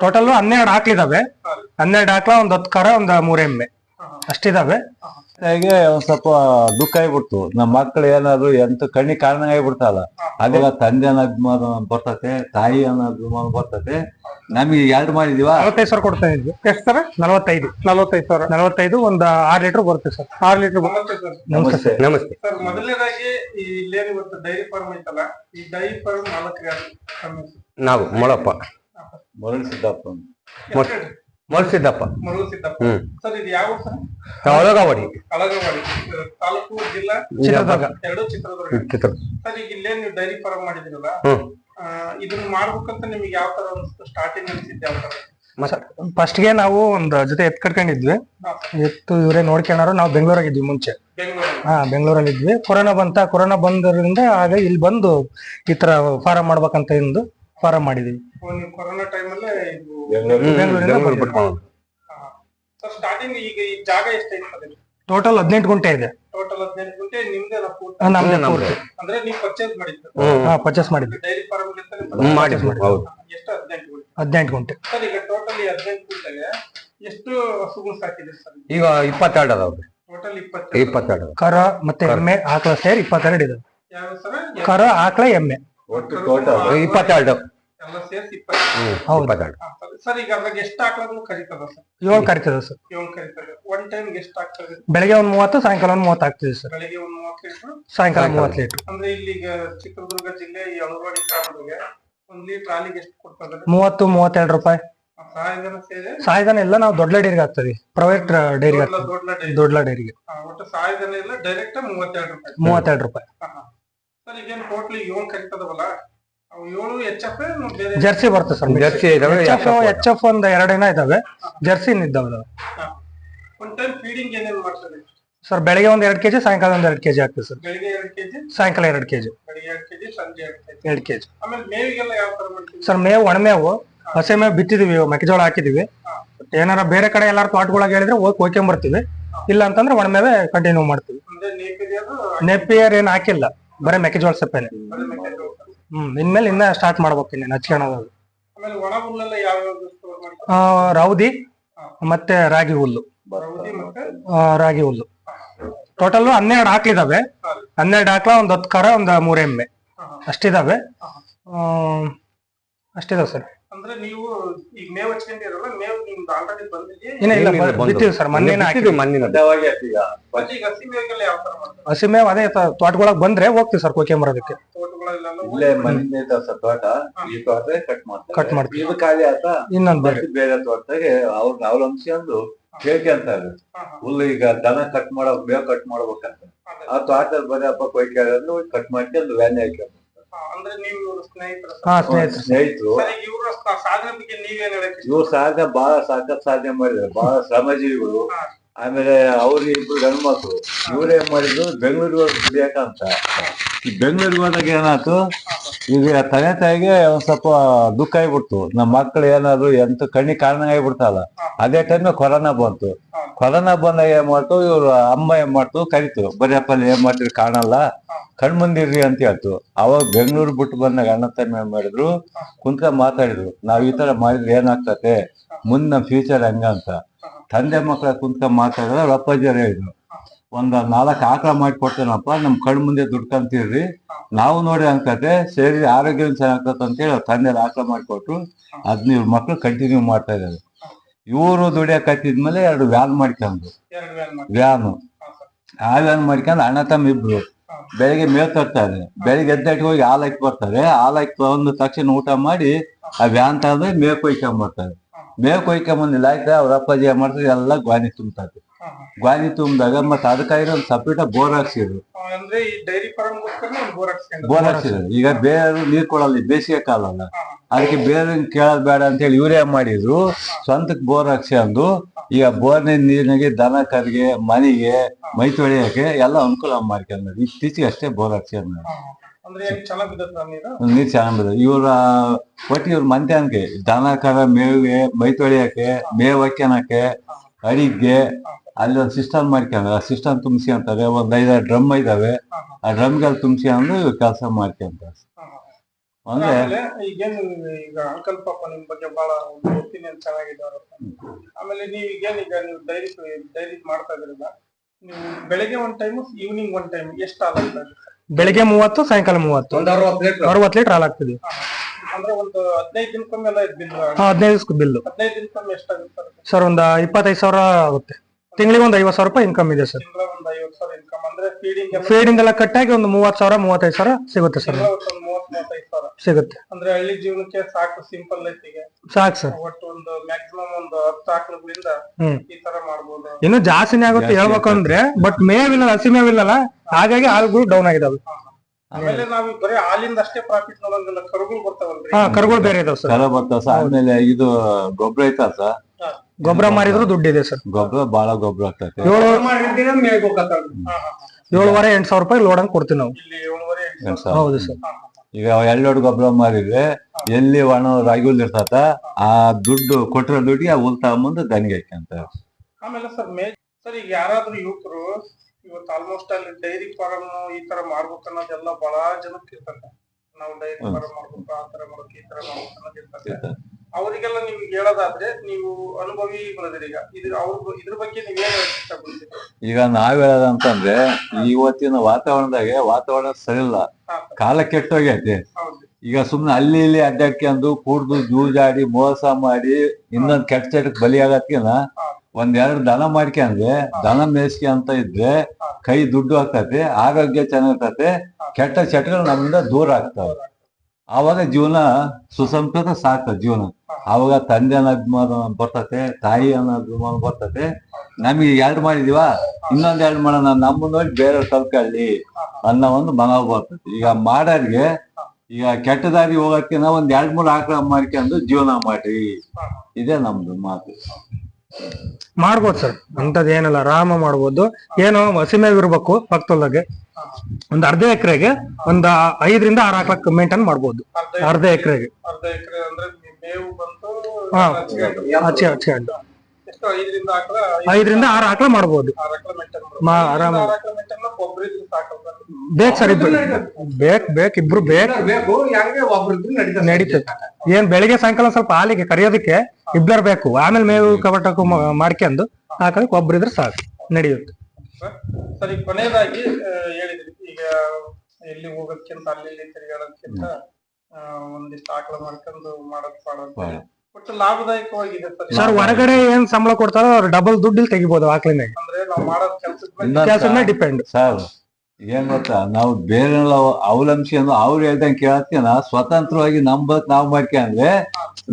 Total ಹನ್ನೆರಡು ಹಾಕ್ಲಿದಾವೆ. ಹನ್ನೆರಡು ಹಾಕ್ಲ ಒಂದ್ ಹತ್ತು ಕರ ಒಂದ್ ಮೂರ್ ಎಮ್ಮೆ. ಅಷ್ಟಿದಾವೆ. ಹಾಗೆ ಒಂದ್ ಸ್ವಲ್ಪ ದುಃಖ ಆಗ್ಬಿಡ್ತು. ನಮ್ಮ ಮಕ್ಳು ಏನಾದ್ರು ಎಂತ ಕಣ್ಣಿ ಕಾರಣ ಆಗ್ಬಿಡ್ತಲ್ಲ. ಅದೆಲ್ಲ ತಂದೆ ಅನ್ನೋ ಅಭಿಮಾನ ಬರ್ತತೆ ತಾಯಿ ಅನ್ನೋ ಅಭಿಮಾನ ಬರ್ತತೆ. ನಮಗೆ ಎರಡು ಮಾಡಿದೀವ ನಲವತ್ತೈದು ಸಾವಿರ ಕೊಡ್ತಾ ಇದ್ವಿ. ಎಷ್ಟು ಸರ್? ನಲವತ್ತೈದು. ನಲವತ್ತೈದು ಸಾವಿರ. ನಲವತ್ತೈದು ಒಂದ್ ಆರ್ ಲೀಟರ್ ಬರುತ್ತೆ ಸರ್. ಆರ್ ಲೀಟರ್ ನಮಸ್ತೆ ಸರ್. ನಮಸ್ತೆ ಸರ್. ಮೊದಲನೇದಾಗಿ ಈ ಇಲ್ಲೇನು ಇವತ್ತು ಡೈರಿ ಫಾರ್ಮ್ ಐತಲ್ಲ? ಈ ಡೈರಿ ಫಾರ್ಮ್ ನಾವು ಮೊಳಪ್ಪ. ಮರಳು ಸಿದ್ದಪ್ಪ. ಮರುಳು ಸಿದ್ದಪ್ಪ. ಹ್ಮ್. ಸರ್ ಇದು ಯಾವ ಸರ್? ಒಳಗವಾಡಿ ಕಳಗವಾಡಿ. ತಾಲೂಕು ಜಿಲ್ಲಾ? ಚಿತ್ರದುರ್ಗ. ಎರಡು ಚಿತ್ರದುರ್ಗ. ಚಿತ್ರ ಸರ್ ಈಗ ಇಲ್ಲೇನು ನೀವು ಡೈರಿ ಫಾರ್ಮ್ ಮಾಡಿದಿರಲ್ಲ ಹ್ಮ್. ಆ, ಇದನ್ನ ಮಾಡ್ಬೇಕಂತ ನಿಮಗೆ ಯಾವ ತರ ಅನಿಸ್ತು ಸ್ಟಾರ್ಟಿಂಗ್ ಅನ್ಸಿದ್ದು ಯಾವ ತರ ಫಸ್ಟ್ಗೆ ನಾವು ಒಂದ್ ಜೊತೆ ಎತ್ ಕಟ್ಕೊಂಡಿದ್ವಿ. ಎತ್ತು ಇವರೇ ನೋಡ್ಕೊಂಡಾರು ನಾವು ಬೆಂಗಳೂರಾಗಿದ್ವಿ ಮುಂಚೆ. ಬೆಂಗಳೂರಲ್ಲಿ. ಹಾ ಬೆಂಗಳೂರಲ್ಲಿ ಇದ್ವಿ. ಕೊರೋನಾ ಬಂತ ಕೊರೋನಾ ಬಂದ್ರಿಂದ ಆಗ ಇಲ್ಲಿ ಬಂದು ಈ ತರ ಫಾರಂ ಮಾಡ್ಬೇಕಂತ ಇಂದು ಫಾರಂ ಮಾಡಿದೀವಿ. ನೀವು ಕೊರೋನಾ ಟೈಮಲ್ಲೇ ಇದು ಸರ್ ಸ್ಟಾರ್ಟಿಂಗ್ ಈಗ ಈ ಜಾಗ ಎಷ್ಟೈತೆ ಸರ್ ಟೋಟಲ್ ಹದಿನೆಂಟು ಗುಂಟೆ ಇದೆ. ಟೋಟಲ್ ಹದಿನೆಂಟು ಗುಂಟೆ ಪೂರ್ತಿ? ನಮ್ದೇ ನಮ್ದೇ. ಅಂದ್ರೆ ನೀವು ಪರ್ಚೇಸ್ ಮಾಡಿದ್ರಿ ಹಾ ಪರ್ಚೇಸ್ ಮಾಡಿದ್ವಿ ಡೈರಿ ಫಾರ್ಮ್ ಅಂತಾನೆ ಹ್ಮ್, ಮಾಡಿದ್ವಿ ಹೌದು. ಎಷ್ಟು ಹದಿನೆಂಟು ಗುಂಟೆ? ಹದಿನೆಂಟು ಗುಂಟೆ. ಸರ್ ಈಗ ಟೋಟಲ್ ಹದಿನೆಂಟು ಗುಂಟೆಗೆ ಎಷ್ಟು ಹಸುಗಳು ಸಾಕಿದೆ ಸರ್ ಈಗ ಇಪ್ಪತ್ತೆರಡು ಅದಾವ್ರಿ ಟೋಟಲ್ ಇಪ್ಪತ್ತು ಇಪ್ಪತ್ತೆರಡು. ಕರ ಮತ್ತೆ ಎಮ್ಮೆ ಆಕಳ ಸೇರಿ ಇಪ್ಪತ್ತೆರಡು ಇದೆ. ಯಾವ ಸರ್ ಕರ ಆಕಳ ಎಮ್ಮೆ. ಒಟ್ಟು ಟೋಟಲ್ ಇಪ್ಪತ್ತೆರಡು. ಎಲ್ಲ ಸೇರಿಸಿ ಇಪ್ಪತ್ತು. ಸರ್. ಈಗ ಅದ್ರಾಗ ಎಷ್ಟು ಹಾಕೋದು ಕರಿತದ ಸರ್? ಏಳು ಕರಿತದೆ ಸರ್. ಏಳು ಕರಿತದೆ. ಒನ್ ಟೈಮ್ ಎಷ್ಟು ಆಗ್ತದೆ? ಬೆಳಗ್ಗೆ ಒಂದ್ ಮೂವತ್ತು ಸಾಯಂಕಾಲ ಒಂದ್ ಮೂವತ್ತು ಆಗ್ತದೆ ಸರ್. ಬೆಳಿಗ್ಗೆ ಒಂದು ಮೂವತ್ತು ಲೀಟರ್? ಸಾಯಂಕಾಲ ಮೂವತ್ತು ಲೀಟರ್. ಅಂದ್ರೆ ಇಲ್ಲಿ ಚಿತ್ರದುರ್ಗ ಜಿಲ್ಲೆ ಈ ಅಂಗನವಾಡಿ ಗ್ರಾಮಗಳಿಗೆ ಒಂದ್ ಲೀಟರ್ ಹಾಲಿಗೆ ಎಷ್ಟು ಕೊಡ್ತದೆ? ಮೂವತ್ತು ಮೂವತ್ತೆರಡು ರೂಪಾಯಿ. ಸಾಯಧನ ಎಲ್ಲ ನಾವು ದೊಡ್ಡ ಡೈರಿಗೆ ಹಾಕ್ತದೆ ಪ್ರೈವೇಟ್ ಡೈರಿಗೆ ದೊಡ್ಡ ಡೈರಿಗೆ. ಒಟ್ಟು ಸಹಾಯಧನ ಎಲ್ಲ ಡೈರೆಕ್ಟ್ ಮೂವತ್ತೆರಡು ರೂಪಾಯಿ. ಮೂವತ್ತೆರಡು ರೂಪಾಯಿ. ಸರ್ ಈಗೇನು ಟೋಟಲ್ ಏಳು ಕರಿತದವಲ್ಲ? ಜರ್ಸಿ ಬರುತ್ತೆ ಸರ್. ಜರ್ಸಿ ಇದಾವೆ ಎಚ್ ಎಫ್ ಎಚ್ ಎಫ್ ಒಂದ್ ಎರಡೇನ ಇದಾವೆ. ಜರ್ಸಿ ಇದ್ದಾವೆ ಸರ್ ಬೆಳಗ್ಗೆ ಒಂದ್ ಎರಡು ಕೆಜಿ ಸಾಯಂಕಾಲ ಒಂದ್ ಎರಡು ಕೆಜಿ ಆಗ್ತದೆ ಸರ್. ಸಾಯಂಕಾಲ ಎರಡು ಕೆಜಿ. ಎರಡ್ ಕೆಜಿ ಸರ್ ಮೇವು ಒಣಮೇವು ಹಸೆ ಮೇವು ಬಿತ್ತಿದೀವಿ ಮೆಕ್ಕೆಜೋಳ ಹಾಕಿದೀವಿ. ಏನಾರ ಬೇರೆ ಕಡೆ ಎಲ್ಲಾರು ತೋಟಗಳಾಗ ಹೇಳಿದ್ರೆ ಹೋಗಿ ಹೋಗ್ಕೊಂಬರ್ತೀವಿ ಇಲ್ಲ ಅಂತಂದ್ರೆ ಒಣಮೇವೆ ಕಂಟಿನ್ಯೂ ಮಾಡ್ತೀವಿ. ನೆಪಿಯರ್ ಏನ್ ಹಾಕಿಲ್ಲ. ಬರೀ ಮೆಕ್ಕೆಜೋಳ ಸಪ್ಪೆನೆ. ಹ್ಮ್ ಇನ್ಮೇಲೆ ಇನ್ನ ಸ್ಟಾರ್ಟ್ ಮಾಡ್ಬೇಕು ಇನ್ನೇನು ಹಚ್ಕೊಳೋದು ಆಮೇಲೆ ಒಣ ಹುಲ್ಲೆಲ್ಲ ಯಾವ ಯಾವ್ದು ಸ್ಟೋರ್ ಮಾಡ್ತೀವಿ ಆ, ರೌದಿ ಮತ್ತೆ ರಾಗಿ ಹುಲ್ಲು. ಆ, ರಾಗಿ ಹುಲ್ಲು. ಟೋಟಲ್ ಹನ್ನೆರಡು ಹಾಕ್ಲಿದಾವೆ. ಹನ್ನೆರಡು ಹಾಕ್ಲ ಒಂದ್ ಹತ್ತು ಕರ ಒಂದ್ ಮೂರ್ ಎಮ್ಮೆ. ಅಷ್ಟಿದಾವೆ. ಆ, ಅಷ್ಟಿದಾವೆ ಸರ್. ಅಂದ್ರೆ ನೀವು ಈಗ ಮೇವ್ ಹಚ್ಕೊಂಡಿರಲ್ಲ ಮೇವ್ ನಿಮ್ದು ಆಲ್ರೆಡಿ ಬಂದಿದೆ ಇಲ್ಲ ಇಲ್ಲ, ಬಂದು. ಸರ್ ಮೊನ್ನೆ ಬಿತ್ತಿದ್ವಿ ಮಣ್ಣಿನ ದಟ್ಟವಾಗಿ ಆಯ್ತು ಈಗ. ಮತ್ತೆ ಈಗ ಹಸಿ ಮೇವಿಗೆಲ್ಲ ಯಾವ ತರ ಮಾಡ್ತಾರೆ? ಹಸಿ ಮೇವು ಅದೇ ತೋಟಗೊಳಗ್ ಬಂದ್ರೆ ಹೋಗ್ತೀವಿ ಸರ್ ಕೋಕೆ ಮರದಕ್ಕೆ. ಇಲ್ಲೇ ಮಣ್ಣಿನ ಸರ್ ತೋಟ. ಈ ತೋಟ ಕಟ್ ಮಾಡ್ತಾರೆ. ಕಟ್ ಮಾಡ್ತೀವಿ. ಇದು ಖಾಲಿ ಆತ ಇನ್ನೊಂದ್ ಬೇರೆ ತೋಟದಾಗೆ ಅವ್ರನ್ನ ಅವಲಂಬಿಸ್ಕೊಂಡು ಕೇಳ್ಕೊಂತಾರೆ ಹುಲ್ಲು ಈಗ ದನ ಕಟ್ ಮಾಡೋ ಮೇವ್ ಕಟ್ ಮಾಡ್ಬೇಕಂತ. ಆ ತೋಟದಲ್ಲಿ ಬರೀ ಕೊಯ್ಕೆ ಕಟ್ ಮಾಡ್ಕೊಂಡು ವ್ಯಾನ್ ಹಾಕ್ಯಂಡು ಅಂದ್ರೆ ನೀವು ಸ್ನೇಹಿತರ ಹಾ ಸ್ನೇಹಿತರು. ಸಾಧನೆ ಬಗ್ಗೆ ನೀವೇನ್ ಹೇಳಕ್ ಇಷ್ಟ? ಇವ್ರು ಸಾಧನೆ ಬಹಳ ಸಾಕತ್ ಸಾಧನೆ ಮಾಡಿದ್ರು ಬಹಳ ಶ್ರಮಜೀವಿಗಳು ಹಾ. ಆಮೇಲೆ ಅವ್ರು ಇಬ್ರು ಗಂಡು ಮಕ್ಳು ಇವ್ರೇನ್ ಮಾಡಿದ್ರು, ಬೆಂಗಳೂರಿಗೆ ಹೋಗಿ ದುಡಿಯಾಕಂತ ಈ ಬೆಂಗಳೂರಿಗೆ ಹೋದಾಗ ಏನಾಯ್ತು? ಈಗ ತಂದೆ ತಾಯಿಗೆ ಒಂದ್ ಸ್ವಲ್ಪ ದುಃಖ ಆಗ್ಬಿಡ್ತು. ನಮ್ಮ ಮಕ್ಳು ಏನಾದ್ರು ಎಂತ ಕಣ್ಣಿ ಕಾರಣ ಆಗ್ಬಿಡ್ತಲ್ಲ. ಅದೇ ಟೈಮ್ ಕೊರೋನಾ ಬಂತು. ಕೊರೋನಾ ಬಂದಾಗ ಏನ್ ಮಾಡ್ತು? ಇವ್ರು ಅಮ್ಮ ಏನ್ ಮಾಡ್ತು? ಕರಿತು. ಬರೀಪ್ಪ ಏನ್ ಮಾಡ್ತೀರಿ? ಕಾಣಲ್ಲ. ಕಣ್ ಬಂದಿರ್ರಿ ಅಂತ ಹೇಳ್ತು. ಅವಾಗ ಬೆಂಗಳೂರು ಬಿಟ್ಟು ಬಂದಾಗ ಅಣ್ಣ ತಮ್ಮ ಏನ್ ಮಾಡಿದ್ರು? ಕುಂತ ಮಾತಾಡಿದ್ರು. ನಾವ್ ಈ ತರ ಮಾಡಿದ್ರೆ ಏನಾಗ್ತತೆ? ಮುಂದ್ ನಮ್ ಫ್ಯೂಚರ್ ಹೆಂಗ ಅಂತ ತಂದೆ ಮಕ್ಕಳ ಕುಂತ್ಕೊಂಡ್ ಮಾತಾಡಿದ್ರೆ ಅವ್ರ ಅಪ್ಪಾಜಿಯವ್ರು ಹೇಳಿದ್ರು. ಒಂದ್ ನಾಲ್ಕು ಆಕಳ ಮಾಡಿ ಕೊಡ್ತೇನಪ್ಪ ನಮ್ ಕಣ್ ಮುಂದೆ ದುಡ್ಕಂತೀರ್ರಿ ನಾವು ನೋಡಿ ಅನ್ಕತೆ ಸೇರಿ ಆರೋಗ್ಯ ಚೆನ್ನಾಗ್ತದೆ ಅಂತ ಹೇಳಿ ತಂದೆ ಆಕಳ ಮಾಡಿಕೊಟ್ರು ಅದ್ನ ಇವ್ರ ಮಕ್ಳು ಕಂಟಿನ್ಯೂ ಮಾಡ್ತಾ ಇದ್ದಾರೆ. ಇವರು ದುಡಿಯಕ್ ಹತ್ತಿದ್ಮೇಲೆ ಎರಡು ವ್ಯಾನ್ ಮಾಡ್ಕೊಂಡ್ರು. ವ್ಯಾನ್. ಆ ವ್ಯಾನ್ ಮಾಡ್ಕೊಂಡು ಅಣ್ಣ ತಮ್ಮ ಇಬ್ರು ಬೆಳಿಗ್ಗೆ ಮೇವ್ ತರ್ತಾರೆ. ಬೆಳಿಗ್ಗೆ ಎದ್ದಟ್ಟು ಹೋಗಿ ಹಾಲ್ ಹಾಕಿ ಬರ್ತಾರೆ. ಹಾಲ್ ಹಾಕಿ ಬಂದ ತಕ್ಷಣ ಊಟ ಮಾಡಿ ಆ ವ್ಯಾನ್ ತಗೊಂಡ್ರೆ ಮೇಲ್ ಕೊಯ್ಕೊಂಡ್ ಬರ್ತಾರೆ. ಮೇವ್ ಕೊಯ್ಕೊಂಬಂದಿಲ್ಲ ಬಂದಿಲ್ಲ ಆಯ್ತಾ ಅವ್ರ ಅಪ್ಪಾಜಿ ಏನ್ ಮಾಡ್ತಾರೆ ಎಲ್ಲ ಗ್ವಾನಿ ತುಂಬ್ತಾರೆ. ಗ್ವಾನಿ ತುಂಬಿದಾಗ ಮತ್ತೆ ಅದಕ್ಕಾಗಿ ಒಂದು ಸಪ್ರೇಟ್ ಬೋರ್ ಹಾಕ್ಸಿದ್ರು. ಅಂದ್ರೆ ಈ ಡೈರಿ ಬೋರ್ ಹಾಕ್ಸಿದ್ರು. ಈಗ ಬೇರೆ ನೀರ್ ಕೊಡಲ್ಲ ಬೇಸಿಗೆ ಕಾಲ ಅಲ್ಲ. ಅದಕ್ಕೆ ಬೇರೆ ಕೇಳೋದ್ ಬೇಡ ಅಂತ ಹೇಳಿ ಇವ್ರೇ ಮಾಡಿದ್ರು. ಸ್ವಂತಕ್ ಬೋರ್ ಅಂದು ಈಗ ಬೋರ್ನ ನೀರಿನಾಗೆ ದನ ಕರ್ಗೆ ಮನೆಗೆ ಮೈ ತೊಳೆಯಕ್ಕೆ ಎಲ್ಲ ಅನುಕೂಲ ಮಾಡ್ಕೊಂಡ್ರು. ಇತ್ತೀಚೆಗೆ ಅಷ್ಟೇ ಬೋರ್ ಹಾಕ್ಸ್ಕೊಂಡ್ರು ಅಂದ್ರೆ ನೀರು ಚೆನ್ನಾಗ್ ಬಿದ್ದ ಇವ್ರ ಒಟ್ಟು ಇವ್ರ ಮಂತ್ಯಾನ್ಗೆ ದನ ಕರ ಮೇವಿಗೆ ಮೈ ತೊಳಿಯಕ್ಕೆ ಮೇವ್ ಹಾಕ್ಯನಕ್ಕೆ ಅಡಿಗೆ ಅಲ್ಲಿ ಒಂದು ಸಿಸ್ಟಮ್ ಮಾಡ್ಕೊಂಡ್ರೆ ಆ ಸಿಸ್ಟಮ್ ಅಂತಾರೆ ಒಂದ್ ಐದಾರು ಡ್ರಮ್ ಇದಾವೆ. ಆ ಡ್ರಮ್ ತುಂಬಿಸ್ಕೊಂಡು ಇವ್ರು ಕೆಲಸ ಮಾಡ್ಕೊಂತಾರೆ. ಅಂದ್ರೆ ಈಗೇನು ಈಗ ಅಂಕಲ್ ಪಾಪ ನಿಮ್ ಬಗ್ಗೆ ಬಹಳ ಒಂದು ಒಪಿನಿಯನ್ ಚೆನ್ನಾಗಿದ್ದಾರೆ ಆಮೇಲೆ ನೀವು ಈಗೇನು ಈಗ ನೀವು ಡೈರಿ ಡೈರಿ ಮಾಡ್ತಾ ಇದ್ರಲ್ಲ ನೀವು ಬೆಳಿಗ್ಗೆ ಒಂದ್ ಟೈಮ್ ಈವ್ನಿಂಗ್ ಒಂದ್ ಟೈಮ್ ಎಷ್ಟು ಹಾಲ್ ಬೆಳಿಗ್ಗೆ ಮೂವತ್ತು ಸಾಯಂಕಾಲ ಮೂವತ್ತು. ಒಂದ್ ಅರವತ್ತು ಲೀಟರ್. ಅರವತ್ತು ಲೀಟರ್ ಹಾಲು ಆಗ್ತದೆ ಅಂದ್ರೆ ಒಂದು ಹದಿನೈದು ಎಲ್ಲ ಬಿಲ್ ಹಾ ಹದಿನೈದು ದಿವಸ ಬಿಲ್ಲು. ಹದಿನೈದು ದಿನಕ್ಕೊಮ್ಮೆ ಎಷ್ಟಾಗುತ್ತೆ ಸರ್? ಒಂದು ಇಪ್ಪತ್ತೈದು ಸಾವಿರ ಆಗುತ್ತೆ. ತಿಂಗಳಿಗೆ ಒಂದು ಐವತ್ತು ಸಾವಿರ ರೂಪಾಯಿ ಇನ್ಕಮ್ ಇದೆ ಸರ್. ತಿಂಗಳ ಒಂದ್ ಐವತ್ತು ಸಾವಿರ ಇನ್ಕಮ್ ಅಂದ್ರೆ ಫೀಡಿಂಗ್ ಎಲ್ಲ ಫೀಡಿಂಗ್ ಎಲ್ಲ ಕಟ್ಟಾಗಿ ಒಂದು ಮೂವತ್ತು ಸಾವಿರ ಮೂವತ್ತೈದು ಸಾವಿರ ಸಿಗುತ್ತೆ ಸರ್. ತಿಂಗಳ ಒಂದು ಮೂವತ್ತ್ ಮೂವತ್ತೈದು ಸಾವಿರ. ಸಿಗುತ್ತೆ. ಅಂದ್ರೆ ಹಳ್ಳಿ ಜೀವನಕ್ಕೆ ಸಾಕು ಸಿಂಪಲ್ ಲೈಫಿಗೆ ಸಾಕು ಸರ್. ಒಟ್ಟು ಒಂದು ಮ್ಯಾಕ್ಸಿಮಮ್ ಒಂದು ಹತ್ತು ಆಕಳುಗಳಿಂದ ಹ್ಮ್. ಈ ತರ ಇನ್ನು ಜಾಸ್ತಿನೇ ಆಗುತ್ತೆ ಹೇಳ್ಬೇಕಂದ್ರೆ ಹೇಳ್ಬೇಕು ಅಂದ್ರೆ ಬಟ್ ಮೇವಿಲ್ಲ ಹಸಿ ಮೇವಿಲ್ಲಲ್ಲ ಹಾಗಾಗಿ ಹಾಲುಗಳು ಡೌನ್ ಆಗಿದಾವೆ. ಆಮೇಲೆ ನಾವು ಬರೀ ಹಾಲಿಂದ ಅಷ್ಟೇ ಪ್ರಾಫಿಟ್ ಕರುಗಳು ಬರ್ತಾವಲ್ರಿ? ಹಾ ಕರುಗಳು ಬೇರೆ ಇದಾವೆ ಸರ್. ಕರ ಬರ್ತಾವ ಸರ್. ಆಮೇಲೆ ಇದು ಗೊಬ್ಬರ ಐತಾ ಸರ್. ಗೊಬ್ಬರ ಮಾರಿದ್ರು ದುಡ್ಡಿದೆ ಸರ್. ಗೊಬ್ಬರ ಬಾಳ ಗೊಬ್ಬರ ಆಗ್ತೈತೆ. ಏಳು. ಏಳುವರೆ ಎಂಟು ಸಾವಿರ ರೂಪಾಯಿ ಲೋಡ್ ಹಂಗ್ ಕೊಡ್ತೀವಿ ನಾವು. ಇಲ್ಲಿ ಏಳುವರೆ ಎಂಟು ಎಂಟ್ ಸಾವಿರ. ಸಾವಿರ. ಹೌದು ಸರ್. ಈಗ ಎಳ್ಳೊಡ್ ಗೊಬ್ಬರ ಮಾರಿದ್ರೆ ಎಲ್ಲಿ ಒಣ ರಾಗಿಲ್ ಇರ್ತತ ಆ ದುಡ್ಡು ಕೊಟ್ಟಿರೋ ದುಡ್ಡಿಗೆ ಆ ಹುಲ್ ತಗೊಂಬಂದು ದನಿಗೆ ಹಾಕ್ಯಂತ ಆಮೇಲೆ ಸರ್ ಮೇ ಸರ್ ಈಗ ಯಾರಾದ್ರೂ ಯುವಕರು ಇವತ್ತು ಆಲ್ಮೋಸ್ಟ್ ಅಲ್ಲಿ ಡೈರಿ ಫಾರಮ್ ಈ ತರ ಮಾಡ್ಬೇಕು ಅನ್ನೋದೆಲ್ಲ ಬಹಳ ಜನಕ್ಕೆ ಇರ್ತದೆ. ನಾವು ಡೈರಿ. ಫಾರಂ ಮಾಡ್ಬೇಕು ಆ ತರ ಮಾಡ್ಬೇಕು ಈ ತರ ಮಾಡ್ಬೇಕು ಅನ್ನೋದು ಇರ್ತದೆ. ಅವರಿಗೆಲ್ಲ ನೀವು ಹೇಳೋದಾದ್ರೆ ನೀವು ಅನುಭವಿ ಬಂದಿರಿ ಈಗ. ಇದ್ರ ಅವ್ರ ಇದ್ರ ಬಗ್ಗೆ ನೀವ್ ಏನ್ ಹೇಳಕ್ ಇಷ್ಟಪಡ್ತೀರಿ ಈಗ ನಾವ್ ಹೇಳೋದಂತಂದ್ರೆ ಇವತ್ತಿನ ವಾತಾವರಣದಾಗೆ ವಾತಾವರಣ ಸರಿ ಇಲ್ಲ ಕಾಲ ಕೆಟ್ಟೋಗೈತಿ. ಈಗ ಸುಮ್ನೆ ಅಲ್ಲಿ ಇಲ್ಲಿ ಅಡ್ಡಾಡ್ಕೊಂಡು ಕುಡ್ದು ಜೂಜಾಡಿ ಮೋಸ ಮಾಡಿ ಇನ್ನೊಂದ್ ಕೆಟ್ಟ ಚಟಕ್ ಬಲಿ ಆಗತ್ಕಿನ ಒಂದೆರಡು ದನ ಮಾಡ್ಕೊಂಡ್ರೆ ದನ ಮೇಯಿಸ್ಕೊಂತ ಇದ್ರೆ ಕೈ ದುಡ್ಡು ಆಗ್ತತೆ ಆರೋಗ್ಯ ಚೆನ್ನಾಗಿರ್ತತೆ ಕೆಟ್ಟ ಚಟಗಳು ನಮ್ಮಿಂದ ದೂರ ಆಗ್ತಾವ. ಆವಾಗ ಜೀವನ ಸುಸಂಸ್ಕೃತ ಸಾಕ್ತ ಜೀವನ. ಆವಾಗ ತಂದೆ ಅನ್ನೋ ಅಭಿಮಾನ ಬರ್ತತೆ ತಾಯಿ ಅನ್ನೋ ಅಭಿಮಾನ ಬರ್ತತೆ. ನಮಗೆ ಎರಡು ಮಾಡಿದೀವ ಇನ್ನೊಂದ್ ಎರಡು ಮಾಡೋಣ ನಮ್ಮ ನೋಡಿ ಬೇರೆ ಕಲ್ಕೊಳ್ಳಿ ಅನ್ನೋ ಒಂದು ಮನ ಬರ್ತದೆ ಈಗ ಮಾಡೋರಿಗೆ ಈಗ ಕೆಟ್ಟ ದಾರಿ ಹೋಗಕ್ಕೆ ನಾವು ಒಂದ್ ಎರಡ್ ಮೂರು ಆಕಳ ಮಾಡ್ಕೊಂಡು ಜೀವನ ಮಾಡಿ. ಇದೇ ನಮ್ದು ಮಾತು. ಮಾಡ್ಬೋದು ಸರ್. ಅಂತದ್ ಏನಲ್ಲ. ಆರಾಮ ಮಾಡ್ಬೋದು. ಏನು ಹಸಿ ಮೇವ್ ಇರ್ಬೇಕು ಪಕ್ಕದೊಳಗೆ. ಒಂದ್ ಅರ್ಧ ಎಕರೆಗೆ ಒಂದ್ ಐದರಿಂದ ಆರ್ ಹಾಕ್ಲಕ್ ಮೇಂಟೈನ್ ಮಾಡ್ಬೋದು. ಅರ್ಧ ಎಕರೆಗೆ. ಅರ್ಧ ಎಕರೆ ಅಂದ್ರೆ ನಿಮ್ ಬಂತು ಹಾ. ಹಚ್ಚಿ ಹಚ್ಚಿ. ಎಷ್ಟು ಐದರಿಂದ ಆರು ಆಕಳ ಮಾಡ್ಬೋದು. ಆರು ಮೇಂಟೈನ್ ಮಾ- ಆರಾಮ. ಮೇಂಟೈನ್ ಬೇಕ್ ಸರ್ ಇಬ್ರು. ಬೇಕ್ ಬೇಕ್ ಇಬ್ರು ಬೇಕ್. ಬೇಕು. ಹೆಂಗೆ ಒಬ್ರಿದ್ರು ನಡೀತದೆ. ನಡೀತದೆ. ಏನ್ ಬೆಳಿಗ್ಗೆ ಸಾಯಂಕಾಲ ಸ್ವಲ್ಪ ಹಾಲಿಗೆ ಕರಿಯೋದಕ್ಕೆ ಇಬ್ಬರು ಬೇಕು. ಆಮೇಲೆ ಮೇವು ಕಬಟಕು ಮಾಡ್ಕೊಂಡು ಹಾಕೋದಕ್ಕೆ ಒಬ್ರಿದ್ರೆ ಸಾಕು. ನಡೆಯುತ್ತೆ. ಸರಿ ಕೊನೆಯದಾಗಿ ಆ, ಹೇಳಿದ್ರಿ. ಈಗ ಎಲ್ಲಿ ಹೋಗೋದಕ್ಕಿಂತ ಅಲ್ಲಿ ಇಲ್ಲಿ ತಿರುಗಾಡೋದ್ಕಿಂತ ಒಂದಿಷ್ಟು ಆಕಳ ಮಾಡ್ಕೊಂಡು ಮಾಡೋದ್ ಮಾಡೋದು. ಒಟ್ಟು ಲಾಭದಾಯಕವಾಗಿದೆ ಸರ್. ಸರ್ ಹೊರಗಡೆ ಏನ್ ಸಂಬಳ ಕೊಡ್ತಾರೋ ಅವ್ರು ಡಬಲ್ ದುಡ್ಡು ತೆಗಿಬಹುದು ತೆಗಿಬೋದು ಆಕಳಿನಾಗ ಅಂದ್ರೆ ನಾವು ಮಾಡೋದ್ ಕೆಲ್ಸದ ಮೇಲೆ ಇನ್ನೊಂದ್ ಡಿಪೆಂಡ್ ಸರ್ ಏನ್ ಗೊತ್ತಾ? ನಾವು ಬೇರೆ ಅವಲಂಬಿಸಿ ಅವ್ರು ಹೇಳ್ದಂಗೆ ಕೇಳತ್ತೀನ ಸ್ವತಂತ್ರವಾಗಿ ನಮ್ಮ ನಾವು ನಾವ್ ಅಂದ್ರೆ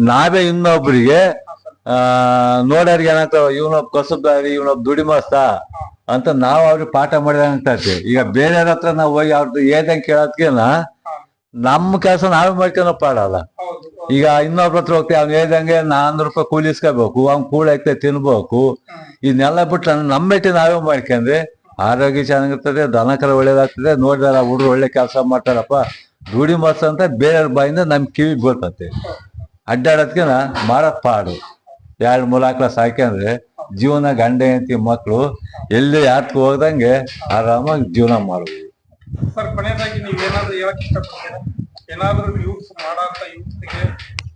ನಾವೇ ಇನ್ನೊಬ್ರಿಗೆ ಆ ನೋಡೋರಿಗೆ ಏನಾಗ್ತಾವ ಇವನೊಬ್ ಕಸಬ್ದಾರಿ ಇವನೊಬ್ ದುಡಿಮಸ್ತ ಅಂತ ನಾವ್ ಅವ್ರಿಗೆ ಪಾಠ ಮಾಡಿದಂಗೆ ಈಗ ಬೇರೆಯವ್ರ ಹತ್ರ ನಾವು ಹೋಗಿ ಅವ್ರದ್ದು ಹೇಳ್ದಂಗೆ ಕೇಳತ್ಕಿನ ನಮ್ಮ ಕೆಲಸ ನಾವೇ ಮಾಡ್ಕೊಂಡು ಪಾಡಲ್ಲ. ಈಗ ಇನ್ನೊಬ್ರ ಹತ್ರ ಹೋಗ್ತೀವಿ ಅವ್ನು ಹೇಳ್ದಂಗೆ ನಾನ್ನೂರು ರೂಪಾಯಿ ಕೂಲಿಸ್ಕೋಬೇಕು ಅವ್ನ್ ಕೂಳ ಐತೆ ತಿನ್ಬೇಕು. ಇದನ್ನೆಲ್ಲ ಬಿಟ್ಟು ನಮ್ಮ ಬೆಟ್ಟಿ ನಾವೇ ಮಾಡ್ಕೊಂಡ್ರೆ ಆರೋಗ್ಯ ಚೆನ್ನಾಗಿರ್ತದೆ ದನಕರ ಒಳ್ಳೇದಾಗ್ತದೆ ನೋಡಿದಾರ ಹುಡುಗರು ಒಳ್ಳೆ ಕೆಲಸ ಮಾಡ್ತಾರಪ್ಪ ದುಡಿ ಮಾಸ ಅಂತ ಬೇರೆಯವ್ರ ಬಾಯಿಂದ ನಮ್ ಕಿವಿ ಬೀಳ್ತತೆ. ಅಡ್ಡಾಡೋದ್ಕಿನ ಮಾಡೋದ್ ಪಾಡು. ಎರಡು ಹಾಕ್ಲ ಸಾಕ್ಯಂದ್ರೆ ಜೀವನ ಗಂಡ ಹೆಂಡತಿ ಮಕ್ಕಳು ಎಲ್ಲಿ ಯಾತ್ಗೆ ಹೋಗ್ದಂಗೆ ಆರಾಮಾಗಿ ಜೀವನ ಮಾಡ್ಬೋದು. ಸರ್ ಕೊನೆಯದಾಗಿ ನೀವು ಏನಾದ್ರು ಹೇಳಕ್ ಇಷ್ಟಪಡ್ತೀರಾ? ಏನಾದ್ರೂ ಯೂಸ್ ಮಾಡಂತ ಯೂತ್ಗೆ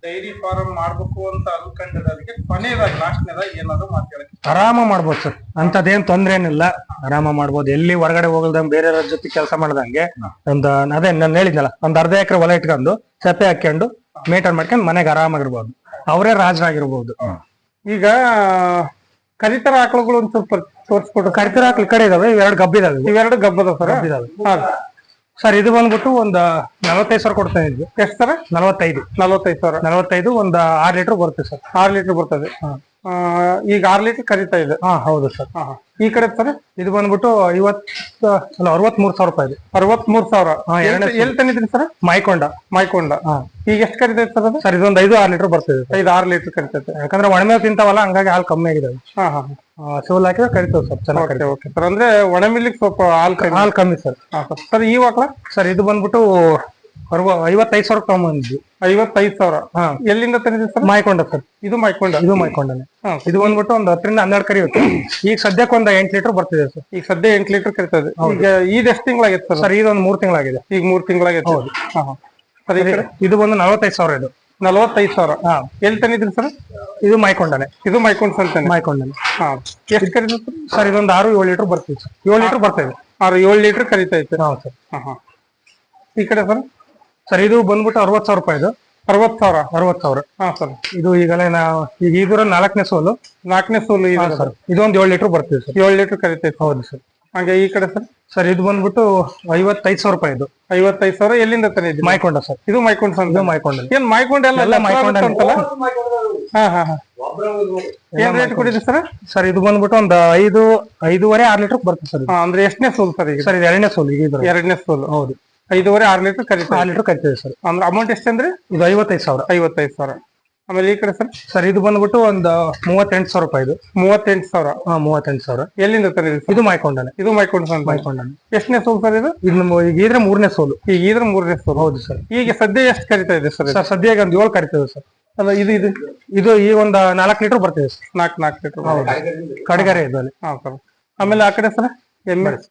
ಡೈರಿ ಫಾರ್ಮ್ ಮಾಡ್ಬೇಕು ಅಂತ ಅನ್ಕೊಂಡಿರೋದಕ್ಕೆ ಕೊನೆಯದಾಗಿ ಲಾಸ್ಟ್ನೇದಾಗಿ ಏನಾದ್ರು ಮಾತಾಡಕ್ಕೆ ಆರಾಮ ಮಾಡ್ಬೋದು ಸರ್. ಅಂತದೇನ್ ತೊಂದ್ರೆ ಏನಿಲ್ಲ ಆರಾಮ ಮಾಡ್ಬೋದು. ಎಲ್ಲಿ ಹೊರಗಡೆ ಹೋಗಲ್ದಂಗ್ ಬೇರೆ ಜೊತೆ ಕೆಲಸ ಮಾಡ್ದಂಗೆ ಒಂದು ಅದೇ ನಾನು ಹೇಳಿದ್ನಲ್ಲ ಒಂದ್ ಅರ್ಧ ಎಕರೆ ಹೊಲ ಇಟ್ಕೊಂಡು ಸೆಪೆ ಹಾಕೊಂಡು ಮೇಂಟೈನ್ ಮಾಡ್ಕೊಂಡು ಮನೆಗೆ ಆರಾಮಾಗಿರ್ಬೋದು. ಅವರೇ ರಾಜರಾಗಿರ್ಬೋದು. ಈಗ ಕರಿತರ ಆಕಳುಗಳು ಒಂದ್ ಸ್ವಲ್ಪ ತೋರಿಸ್ಕೊಟ್ಟು ಕರಿತರ ಹಾಕ್ಲಿ. ಕಡೆ ಇದಾವೆ. ಇವೆರಡು ಗಬ್ಬ ಇದಾವೆ. ಇವೆರಡು ಗಬ್ಬದ ಸರ್ ಇದಾವೆ. ಸರ್ ಇದು ಬಂದ್ಬಿಟ್ಟು ಒಂದ್ ನಲವತ್ತೈದು ಸಾವಿರ ಕೊಡ್ತಾ ಇದ್ವಿ. ಎಷ್ಟು ಸರ್? ನಲವತ್ತೈದು. ನಲವತ್ತೈದು ಸಾವಿರ. ನಲವತ್ತೈದು ಒಂದ್ ಆರ್ ಲೀಟರ್ ಬರುತ್ತೆ ಸರ್. ಆರ್ ಲೀಟರ್ ಬರ್ತದೆ. ಆ, ಈಗ ಆರ್ ಲೀಟರ್ ಕರಿತಾ ಇದೆ. ಹಾ ಹೌದು ಸರ್. ಈ ಕಡೆ ಸರ್ ಇದು ಬಂದ್ಬಿಟ್ಟು ಐವತ್ ಅಲ್ಲ ಅರವತ್ ಮೂರ್ ಸಾವಿರ ರೂಪಾಯಿ ಇದೆ. ಅರವತ್ಮೂರು ಸಾವಿರ. ಎಲ್ಲಿ- ತಂದಿದ್ರಿ ಸರ್? ಮೈಕೊಂಡ. ಮೈಕೊಂಡ. ಈಗ ಎಷ್ಟು ಕರಿತೈತೆ ಸರ್ ಅದು? ಸರ್ ಇದೊಂದು ಐದು ಆರ್ ಲೀಟರ್ ಬರ್ತದೆ. ಐದು ಆರು ಲೀಟರ್ ಕರಿತೈತೆ. ಯಾಕಂದ್ರೆ ಒಣಮೇವ್ ತಿಂತಾವಲ್ಲ ಹಂಗಾಗಿ ಹಾಲು ಕಮ್ಮಿ ಆಗಿದೆ ಹಾ ಹಾ ಶಿವಲ್ ಹಾಕಿದ್ರೆ ಕರಿತೇವೆ ಸರ್ ಚೆನ್ನಾಗಿ ಓಕೆ ಸರ್ ಅಂದ್ರೆ ಒಣ ಮಿಲ್ಲಿಗೆ ಸ್ವಲ್ಪ ಹಾಲು ಹಾಲು ಕಮ್ಮಿ ಸರ್. ಹಾ ಸರ್. ಸರ್ ಈ ವಾಕ್ಲ ಸರ್ ಇದು ಬಂದ್ಬಿಟ್ಟು ಐವತ್ತೈದು ಸಾವಿರ ತಗೊಂಬಂದ್ವಿ ಐವತ್ತೈದು ಸಾವಿರ? ಹಾ. ಎಲ್ಲಿಂದ ತಂದಿದ್ರಿ ಸರ್? ಮಾಯ್ಕೊಂಡ ಸರ್. ಇದು ಮಾಯ್ಕೊಂಡ ಇದು ಮಾಯ್ಕೊಂಡನೆ ಇದು ಬಂದ್ಬಿಟ್ಟು ಒಂದು ಹತ್ತರಿಂದ ಹನ್ನೆರಡು ಕರಿಯುತ್ತೆ ಈಗ ಸದ್ಯಕ್ಕೆ ಒಂದ್ ಎಂಟು ಲೀಟರ್ ಬರ್ತಿದೆ ಸರ್. ಈಗ ಸದ್ಯ ಎಂಟು ಲೀಟರ್ ಕರಿತದೆ. ಈಗ ಈದ್ ಎಷ್ಟು ತಿಂಗಳಾಗಿತ್ತು ಸರ್? ಸರ್ ಇದೊಂದು ಮೂರು ತಿಂಗಳಾಗಿದೆ. ಈಗ ಮೂರ್ ತಿಂಗಳಾಗಿದೆ ಹೌದು. ಹಾ ಸರ್ ಇದು ಬಂದು ನಲವತ್ತೈದು ಸಾವಿರ ಇದು. ನಲವತ್ತೈದು ಸಾವಿರ? ಹಾ. ಎಲ್ಲಿ ತಂದಿದ್ರಿ ಸರ್? ಇದು ಮೈಕೊಂಡನೆ. ಇದು ಮಾಯ್ಕೊಂಡ್ ಅಂತಾನೆ ಮೈಕೊಂಡನೆ. ಹಾ. ಎಷ್ಟು ಕರೀತದೆ ಸರ್? ಸರ್ ಇದೊಂದು ಆರು ಏಳು ಲೀಟರ್ ಬರ್ತೀವಿ ಸರ್. ಏಳು ಲೀಟರ್ ಬರ್ತದೆ ಆರು ಏಳು ಲೀಟರ್ ಕರಿತೈತೆ ಹಾ ಸರ್. ಹಾ ಹಾ. ಈ ಕಡೆ ಸರ್? ಸರ್ ಇದು ಬಂದ್ಬಿಟ್ಟು ಅರವತ್ತು ಸಾವಿರ ರೂಪಾಯಿ ಇದು. ಅರವತ್ತು ಸಾವಿರ ಅರವತ್ತು ಸಾವಿರ. ಹಾ ಸರ್. ಇದು ಈಗಲೇ ನಾವು ಈಗ ಇದರ ನಾಲ್ಕನೇ ಸೋಲು. ನಾಲ್ಕನೇ ಸೋಲು ಇದೆ ಸರ್. ಇದೊಂದು ಏಳು ಲೀಟರ್ ಬರ್ತೀವಿ ಸರ್. ಏಳು ಲೀಟರ್ ಕರಿತೈತೆ. ಹೌದು ಸರ್. ಹಾಗೆ ಈ ಕಡೆ ಸರ್. ಸರ್ ಇದು ಬಂದ್ಬಿಟ್ಟು ಐವತ್ತೈದು ಸಾವಿರ ರೂಪಾಯಿ ಇದು. ಐವತ್ತೈದು ಸಾವಿರ ಎಲ್ಲಿಂದ ತಂದಿದ್ರಿ ಮೈಕೊಂಡ ಸರ್. ಇದು ಮೈಕೊಂಡ್ ಇದು ಸಂತ ಮೈಕೊಂಡ. ಏನ್ ಮೈಕೊಂಡ ಎಲ್ಲ ಮೈಕೊಂಡ ಅಂತಲ್ಲ? ಹಾ ಹಾ ಹಾ. ಏನ್ ರೇಟ್ ಕೊಡಿದ್ರಿ ಸರ್? ಸರ್ ಇದು ಬಂದ್ಬಿಟ್ಟು ಒಂದು ಐದು ಐದೂವರೆ ಆರು ಲೀಟರ್ ಬರ್ತದೆ ಸರ್ ಹಾ ಅಂದ್ರೆ ಎಷ್ಟನೇ ಸೋಲ್ ಸರ್ ಈಗ? ಸರ್ ಇದು ಎರಡನೇ ಸೋಲ್ ಈಗ ಎರಡನೇ ಸೋಲ್. ಹೌದು. ಐದೂವರೆ ಆರು ಲೀಟರ್ ಕರಿತೀವಿ. ಆರು ಲೀಟರ್ ಕರಿತೀವಿ ಸರ್. ಅಂದ್ರೆ ಅಮೌಂಟ್ ಎಷ್ಟಂದ್ರೆ ಇದು ಐವತ್ತೈದು ಸಾವಿರ. ಐವತ್ತೈದು ಸಾವಿರ. ಆಮೇಲೆ ಈ ಕಡೆ ಸರ್? ಸರ್ ಇದು ಬಂದ್ಬಿಟ್ಟು ಒಂದು ಮೂವತ್ತೆಂಟು ಸಾವಿರ ರೂಪಾಯಿ ಇದು. ಮೂವತ್ತೆಂಟು ಸಾವಿರ. ಹಾ ಮೂವತ್ತೆಂಟು ಸಾವಿರ. ಎಲ್ಲಿಂದ ತಂದಿದ್ರಿ ಸರ್? ಇದು ಮೈಕೊಂಡನೆ. ಇದು ಮೈಕೊಂಡ್ ಸಂತ ಮೈಕೊಂಡನೆ. ಎಷ್ಟನೇ ಸೋಲು ಸರ್ ಇದು? ಇದು ಈಗ ಇದ್ರೆ ಮೂರನೇ ಸೋಲು. ಈಗ ಇದ್ರೆ ಮೂರನೇ ಸೋಲು. ಹೌದು ಸರ್. ಈಗ ಸದ್ಯ ಎಷ್ಟು ಕರಿತಾ ಇದೆ ಸರ್ ಸರ್ ಸದ್ಯ ಒಂದು ಏಳು ಇದೆ ಸರ್. ಅಲ್ಲ ಇದು ಇದು ಇದು ಈ ಒಂದು ನಾಲ್ಕು ಲೀಟರ್ ಬರ್ತೇವೆ ಸರ್. ನಾಲ್ಕು ನಾಲ್ಕು ಲೀಟರ್. ಕಡಗರೆ ಇದು ಹಾ ಸರ್. ಆಮೇಲೆ ಆ ಕಡೆ ಸರ್? ಎಮ್ಮೆ?